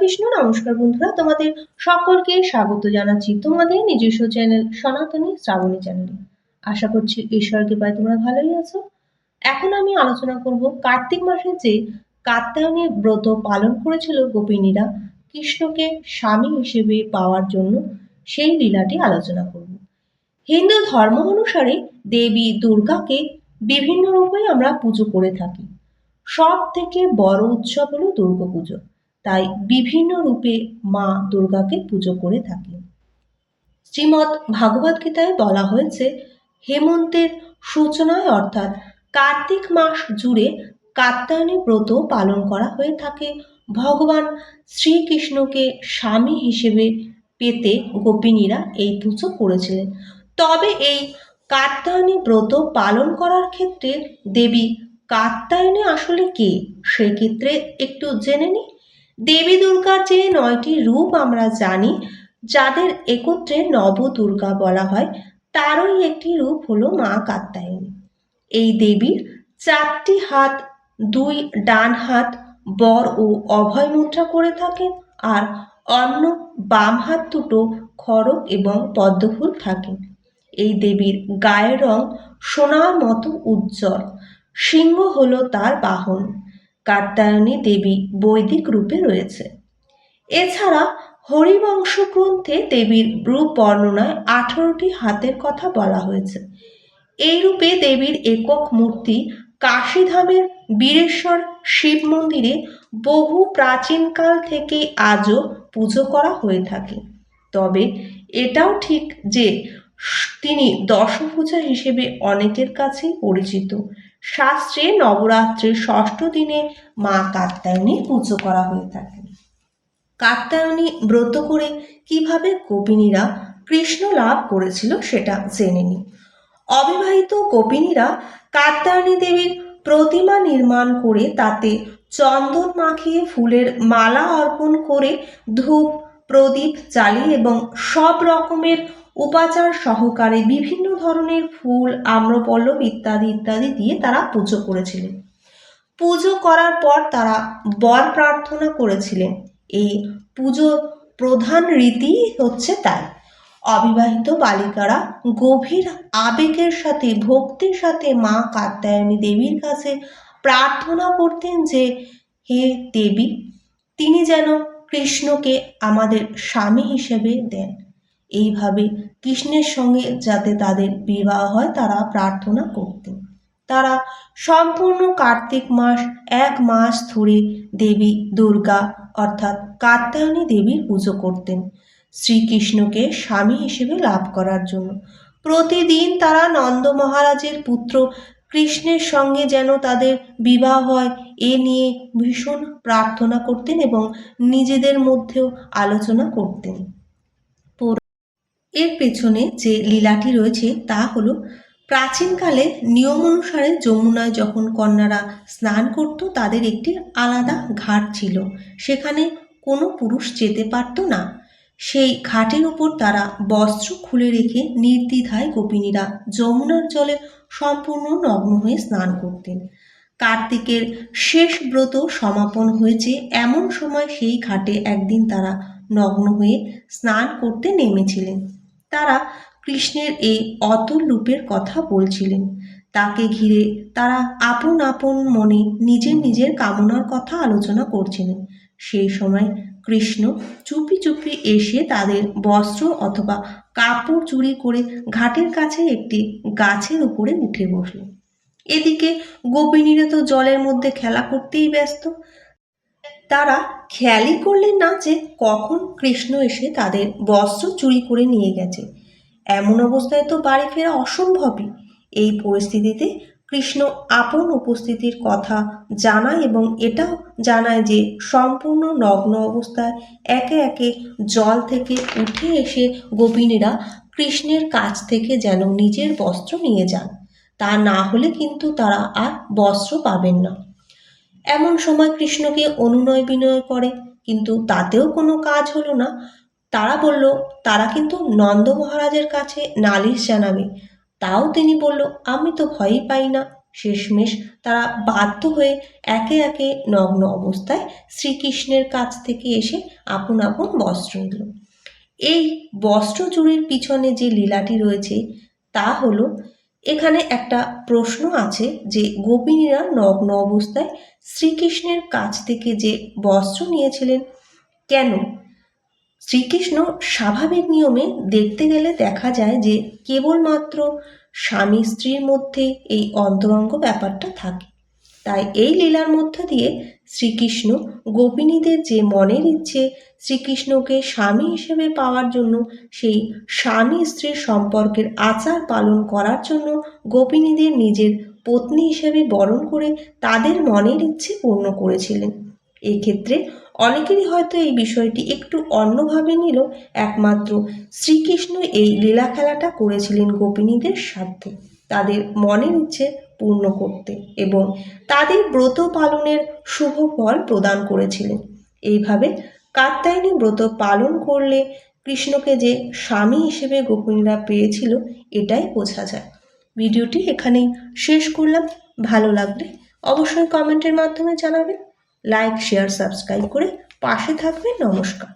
কৃষ্ণ, নমস্কার বন্ধুরা, তোমাদের সকলকে স্বাগত জানাচ্ছি তোমাদের নিজস্ব চ্যানেল সনাতনী শ্রাবণী চ্যানেলে। আশা করছি ঈশ্বরকে পাই তোমরা ভালোই আছো। এখন আমি আলোচনা করব কার্তিক মাসে যে কাত্যায়নী ব্রত পালন করেছিল গোপিনীরা, কৃষ্ণকে স্বামী হিসেবে পাওয়ার জন্য সেই লীলাটি আলোচনা করব। হিন্দু ধর্ম অনুসারে দেবী দুর্গাকে বিভিন্ন রূপে আমরা পুজো করে থাকি। সব থেকে বড় উৎসব হলো দুর্গাপুজো। তাই বিভিন্ন রূপে মা দুর্গাকে পুজো করে থাকি। শ্রীমৎ ভাগবত গীতায় বলা হয়েছে, হেমন্তের সূচনায় অর্থাৎ কার্তিক মাস জুড়ে কাত্যায়নী ব্রত পালন করা হয়ে থাকে। ভগবান শ্রীকৃষ্ণকে স্বামী হিসেবে পেতে গোপিনীরা এই পুজো করেছিলেন। তবে এই কাত্যায়নী ব্রত পালন করার ক্ষেত্রে দেবী কাত্যায়নী আসলে কে? সেক্ষেত্রে একটু জেনে নিই। দেবী দুর্গার যে নয়টি রূপ আমরা জানি, যাদের একত্রে নবদুর্গা বলা হয়, তারই একটি রূপ হলো মা কাত্যায়নী। এই দেবীর চারটি হাত, দুই ডান হাত, বর ও অভয় মুদ্রা করে থাকেন, আর অন্য বাম হাত দুটো খড়গ এবং পদ্মফুল থাকে। এই দেবীর গায়ের রং সোনার মতো উজ্জ্বল, সিংহ হলো তার বাহন। কাত্যায়নী দেবী বৈদিক রূপে রয়েছে। এছাড়া হরিবংশ গ্রন্থে দেবীর রূপ বর্ণনায় আঠারোটি হাতের কথা বলা হয়েছে। এই রূপে দেবীর একক মূর্তি কাশীধামের বীরেশ্বর শিব মন্দিরে বহু প্রাচীনকাল থেকে আজও পুজো করা হয়ে থাকে। তবে এটাও ঠিক যে তিনি দশভূজা হিসেবে অনেকের কাছেই পরিচিত। শাস্ত্রে নবরাত্রির ষষ্ঠ দিনে মা কাত্যায়নী পুজো করা হয়ে থাকে। কাত্যায়নী ব্রত করে কীভাবে গোপিনীরা কৃষ্ণ লাভ করেছিল সেটা জেনে নিই অবিবাহিত গোপিনীরা কাত্যায়নী দেবীর প্রতিমা নির্মাণ করে তাতে চন্দন মাখিয়ে ফুলের মালা অর্পণ করে ধূপ, প্রদীপ জ্বালিয়ে এবং সব রকমের উপাচার সহকারে বিভিন্ন ধরনের ফুল, আম্রপল্লব ইত্যাদি ইত্যাদি দিয়ে তারা পুজো করেছিলেন। পুজো করার পর তারা বর প্রার্থনা করেছিলেন। এই পুজো প্রধান রীতি হচ্ছে তাই। অবিবাহিত বালিকারা গভীর আবেগের সাথে, ভক্তির সাথে মা কাত্যায়নী দেবীর কাছে প্রার্থনা করতেন যে, হে দেবী, তিনি যেন কৃষ্ণকে আমাদের স্বামী হিসেবে দেন। এইভাবে কৃষ্ণের সঙ্গে যাতে তাদের বিবাহ হয়, তারা প্রার্থনা করতেন তারা সম্পূর্ণ কার্তিক মাস এক মাস ধরে দেবী দুর্গা অর্থাৎ কাত্যায়নী দেবীর পুজো করতেন শ্রীকৃষ্ণকে স্বামী হিসেবে লাভ করার জন্য। প্রতিদিন তারা নন্দ মহারাজের পুত্র কৃষ্ণের সঙ্গে যেন তাদের বিবাহ হয়, এ নিয়ে ভীষণ প্রার্থনা করতেন এবং নিজেদের মধ্যেও আলোচনা করতেন। এর পেছনে যে লীলাটি রয়েছে তা হলো, প্রাচীনকালে নিয়ম অনুসারে যমুনায় যখন কন্যারা স্নান করত, তাদের একটি আলাদা ঘাট ছিল। সেখানে কোনো পুরুষ যেতে পারত না। সেই ঘাটের উপর তারা বস্ত্র খুলে রেখে নির্দ্বিধায় গোপিনীরা যমুনার জলে সম্পূর্ণ নগ্ন হয়ে স্নান করতেন। কার্তিকের শেষ ব্রত সমাপন হয়েছে এমন সময় সেই ঘাটে একদিন তারা নগ্ন হয়ে স্নান করতে নেমেছিলেন। তারা কৃষ্ণের এই অতুল রূপের কথা বলছিলেন। তাকে ঘিরে তারা আপন আপন মনে নিজের নিজের কামনার কথা আলোচনা করছিলেন। সেই সময় কৃষ্ণ চুপি চুপি এসে তাদের বস্ত্র অথবা কাপড় চুরি করে ঘাটের কাছে একটি গাছের উপরে উঠে বসলেন এদিকে গোপিনীরা তো জলের মধ্যে খেলা করতেই ব্যস্ত। তারা খেয়ালই করলেন না যে কখন কৃষ্ণ এসে তাদের বস্ত্র চুরি করে নিয়ে গেছে। এমন অবস্থায় তো বাড়ি ফেরা অসম্ভবই। এই পরিস্থিতিতে কৃষ্ণ আপন উপস্থিতির কথা জানায় এবং এটাও জানায় যে সম্পূর্ণ নগ্ন অবস্থায় একে একে জল থেকে উঠে এসে গোপিনীরা কৃষ্ণের কাছ থেকে যেন নিজের বস্ত্র নিয়ে যান। তা না হলে কিন্তু তারা আর বস্ত্র পাবেন না। এমন সময় কৃষ্ণকে অনুনয় বিনয় করে, কিন্তু তাতেও কোনো কাজ হলো না। তারা বলল, তারা কিন্তু নন্দ মহারাজের কাছে নালিশ জানাবে। তাও তিনি বলল, আমি তো ভয়ই পাই না। শেষমেশ তারা বাধ্য হয়ে একে একে নগ্ন অবস্থায় শ্রীকৃষ্ণের কাছ থেকে এসে আপন আপন বস্ত্র নিল। এই বস্ত্র চুরির পিছনে যে লীলাটি রয়েছে, তা হলো এখানে একটা প্রশ্ন আছে যে গোপিনীরা নগ্ন অবস্থায় শ্রীকৃষ্ণের কাছ থেকে যে বস্ত্র নিয়েছিলেন, কেন? শ্রীকৃষ্ণ স্বাভাবিক নিয়মে দেখতে গেলে দেখা যায় যে কেবলমাত্র স্বামী স্ত্রীর মধ্যে এই অন্তরঙ্গ ব্যাপারটা থাকে। তাই এই লীলার মধ্য দিয়ে শ্রীকৃষ্ণ গোপিনীদের যে মনের ইচ্ছে শ্রীকৃষ্ণকে স্বামী হিসেবে পাওয়ার জন্য, সেই স্বামী স্ত্রীর সম্পর্কের আচার পালন করার জন্য গোপিনীদের নিজের পত্নী হিসেবে বরণ করে তাদের মনের ইচ্ছে পূর্ণ করেছিলেন। এক্ষেত্রে অনেকেরই হয়তো এই বিষয়টি একটু অন্যভাবে নিল, একমাত্র শ্রীকৃষ্ণ এই লীলা খেলাটা করেছিলেন গোপিনীদের সাথে তাদের মনের ইচ্ছে পূর্ণ করতে এবং তাদের ব্রত পালনের শুভ ফল প্রদান করেছিলেন। এইভাবে কাত্যায়নী ব্রত পালন করলে কৃষ্ণকে যে স্বামী হিসেবে গোপিনীরা পেয়েছিল, এটাই বোঝা যায়। ভিডিওটি এখানেই শেষ করলাম। ভালো লাগলে অবশ্যই কমেন্টের মাধ্যমে জানাবেন। লাইক, শেয়ার, সাবস্ক্রাইব করে পাশে থাকবেন। নমস্কার।